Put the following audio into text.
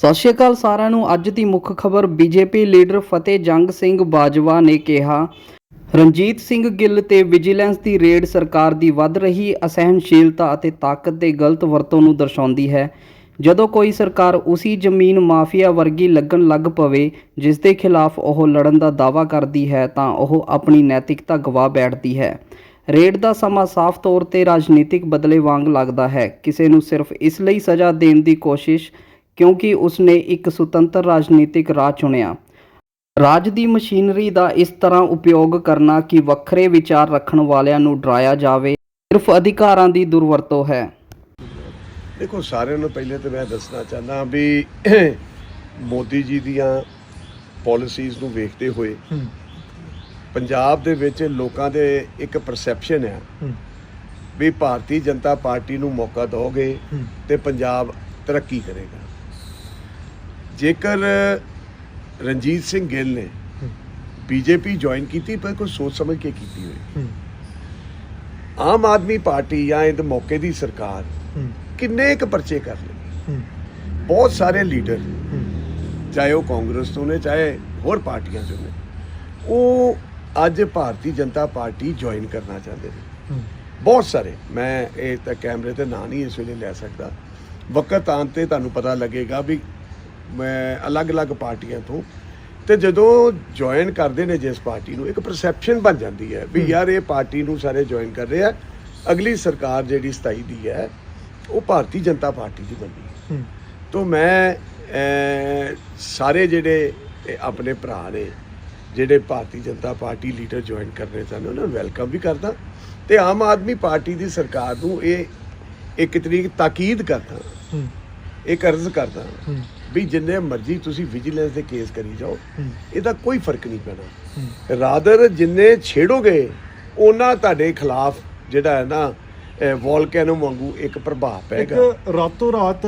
ਸਤਿ ਸ਼੍ਰੀ ਅਕਾਲ ਸਾਰਿਆਂ ਨੂੰ। ਅੱਜ ਦੀ ਮੁੱਖ ਖਬਰ, ਬੀਜੇਪੀ ਲੀਡਰ ਫਤਿਹ ਜੰਗ ਸਿੰਘ ਬਾਜਵਾ ਨੇ ਕਿਹਾ, ਰਣਜੀਤ ਸਿੰਘ ਗਿੱਲ ਤੇ ਵਿਜੀਲੈਂਸ ਦੀ ਰੇਡ ਸਰਕਾਰ ਦੀ ਵੱਧ ਰਹੀ ਅਸਹਿਣਸ਼ੀਲਤਾ ਅਤੇ ਤਾਕਤ ਦੇ ਗਲਤ ਵਰਤੋਂ ਨੂੰ ਦਰਸਾਉਂਦੀ ਹੈ। ਜਦੋਂ ਕੋਈ ਸਰਕਾਰ ਉਸੀ ਜ਼ਮੀਨ ਮਾਫੀਆ ਵਰਗੀ ਲੱਗਣ ਲੱਗ ਪਵੇ, ਜਿਸ ਦੇ ਖਿਲਾਫ ਉਹ ਲੜਨ ਦਾ ਦਾਅਵਾ ਕਰਦੀ ਹੈ, ਤਾਂ ਉਹ ਆਪਣੀ ਨੈਤਿਕਤਾ ਗਵਾ ਬੈਠਦੀ ਹੈ। ਰੇਡ ਦਾ ਸਮਾਂ ਸਾਫ਼ ਤੌਰ ਤੇ ਰਾਜਨੀਤਿਕ ਬਦਲੇ ਵਾਂਗ ਲੱਗਦਾ ਹੈ। ਕਿਸੇ ਨੂੰ ਸਿਰਫ ਇਸ ਲਈ ਸਜ਼ਾ ਦੇਣ ਦੀ ਕੋਸ਼ਿਸ਼ ਕਿਉਂਕਿ ਉਸਨੇ ਇੱਕ ਸੁਤੰਤਰ ਰਾਜਨੀਤਿਕ ਰਾਹ ਚੁਣਿਆ। ਰਾਜ ਦੀ ਮਸ਼ੀਨਰੀ ਦਾ ਇਸ ਤਰ੍ਹਾਂ ਉਪਯੋਗ ਕਰਨਾ ਕਿ ਵੱਖਰੇ ਵਿਚਾਰ ਰੱਖਣ ਵਾਲਿਆਂ ਨੂੰ ਡਰਾਇਆ ਜਾਵੇ ਸਿਰਫ ਅਧਿਕਾਰਾਂ ਦੀ ਦੁਰਵਰਤੋਂ ਹੈ। ਦੇਖੋ ਸਾਰਿਆਂ ਨੂੰ ਪਹਿਲੇ ਤੇ ਮੈਂ ਦੱਸਣਾ ਚਾਹੁੰਦਾ ਵੀ ਮੋਦੀ ਜੀ ਦੀਆਂ ਪਾਲਿਸੀਜ਼ ਨੂੰ ਵੇਖਦੇ ਹੋਏ ਪੰਜਾਬ ਦੇ ਵਿੱਚ ਲੋਕਾਂ ਦੇ ਇੱਕ ਪਰਸੈਪਸ਼ਨ ਹੈ। ਵੀ ਭਾਰਤੀ ਜਨਤਾ ਪਾਰਟੀ ਨੂੰ ਮੌਕਾ ਦਿਓਗੇ ਤੇ ਪੰਜਾਬ ਤਰੱਕੀ ਕਰੇਗਾ। ਜੇਕਰ ਰਣਜੀਤ ਸਿੰਘ ਗਿੱਲ ਨੇ ਬੀਜੇਪੀ ਜੁਆਇਨ ਕੀਤੀ ਪਰ ਕੋਈ ਸੋਚ ਸਮਝ ਕੇ ਕੀਤੀ ਹੋਈ। ਆਮ ਆਦਮੀ ਪਾਰਟੀ ਜਾਂ ਇਹ ਮੌਕੇ ਦੀ ਸਰਕਾਰ ਕਿੰਨੇ ਇੱਕ ਪਰਚੇ ਕਰ ਲਏ ਬਹੁਤ ਸਾਰੇ ਲੀਡਰ ਚਾਹੇ ਉਹ ਕਾਂਗਰਸ ਤੋਂ ਨੇ ਚਾਹੇ ਹੋਰ ਪਾਰਟੀਆਂ ਚੋਂ ਨੇ ਉਹ ਅੱਜ ਭਾਰਤੀ ਜਨਤਾ ਪਾਰਟੀ ਜੁਆਇਨ ਕਰਨਾ ਚਾਹੁੰਦੇ ਨੇ। ਬਹੁਤ ਸਾਰੇ। ਮੈਂ ਇਹ ਤਾਂ ਕੈਮਰੇ ਤੇ ਨਾਂ ਨਹੀਂ ਇਸ ਵੇਲੇ ਲੈ ਸਕਦਾ। ਵਕਤ ਆਉਣ ਤੇ ਤੁਹਾਨੂੰ ਪਤਾ ਲੱਗੇਗਾ ਵੀ ਅਲੱਗ-ਅਲੱਗ ਪਾਰਟੀਆਂ ਤੋਂ ਤੇ ਜਦੋਂ ਜੁਆਇਨ ਕਰਦੇ ਨੇ ਜਿਸ ਪਾਰਟੀ ਨੂੰ ਇੱਕ ਪਰਸੈਪਸ਼ਨ ਬਣ ਜਾਂਦੀ ਹੈ ਵੀ ਯਾਰ ਇਹ ਪਾਰਟੀ ਨੂੰ ਸਾਰੇ ਜੁਆਇਨ ਕਰ ਰਹੇ ਆ ਅਗਲੀ ਸਰਕਾਰ ਜਿਹੜੀ 27 ਦੀ ਹੈ ਉਹ ਭਾਰਤੀ ਜਨਤਾ ਪਾਰਟੀ ਦੀ ਬਣੀ ਤੋਂ ਮੈਂ ਸਾਰੇ ਜਿਹੜੇ ਇਹ ਆਪਣੇ ਭਰਾ ਨੇ ਜਿਹੜੇ Bharatiya Janata party leader join ਕਰਨੇ ਚਾਹੁੰਦੇ ਉਹਨਾਂ ਨੂੰ ਵੈਲਕਮ ਵੀ ਕਰਦਾ ਤੇ ਆਮ ਆਦਮੀ ਪਾਰਟੀ ਦੀ ਸਰਕਾਰ ਨੂੰ ਇਹ ਇੱਕ ਤਰੀਕ ਤਾਕੀਦ ਕਰਦਾ। ਇੱਕ ਅਰਜ਼ ਕਰਦਾ। ਵੀ ਜਿੰਨੇ ਮਰਜ਼ੀ ਤੁਸੀਂ ਵਿਜੀਲੈਂਸ ਦੇ ਕੇਸ ਕਰੀ ਜਾਓ ਇਹਦਾ ਕੋਈ ਫ਼ਰਕ ਨਹੀਂ ਪੈਣਾ। ਰਾਦਰ ਜਿੰਨੇ ਛੇੜੋਗੇ ਉਹਨਾਂ ਤੁਹਾਡੇ ਖਿਲਾਫ ਜਿਹੜਾ ਹੈ ਨਾ ਵੋਲਕੈਨੋ ਵਾਂਗੂ ਇੱਕ ਪ੍ਰਭਾਵ ਇੱਕ ਪੈਗਾ ਰਾਤੋਂ ਰਾਤ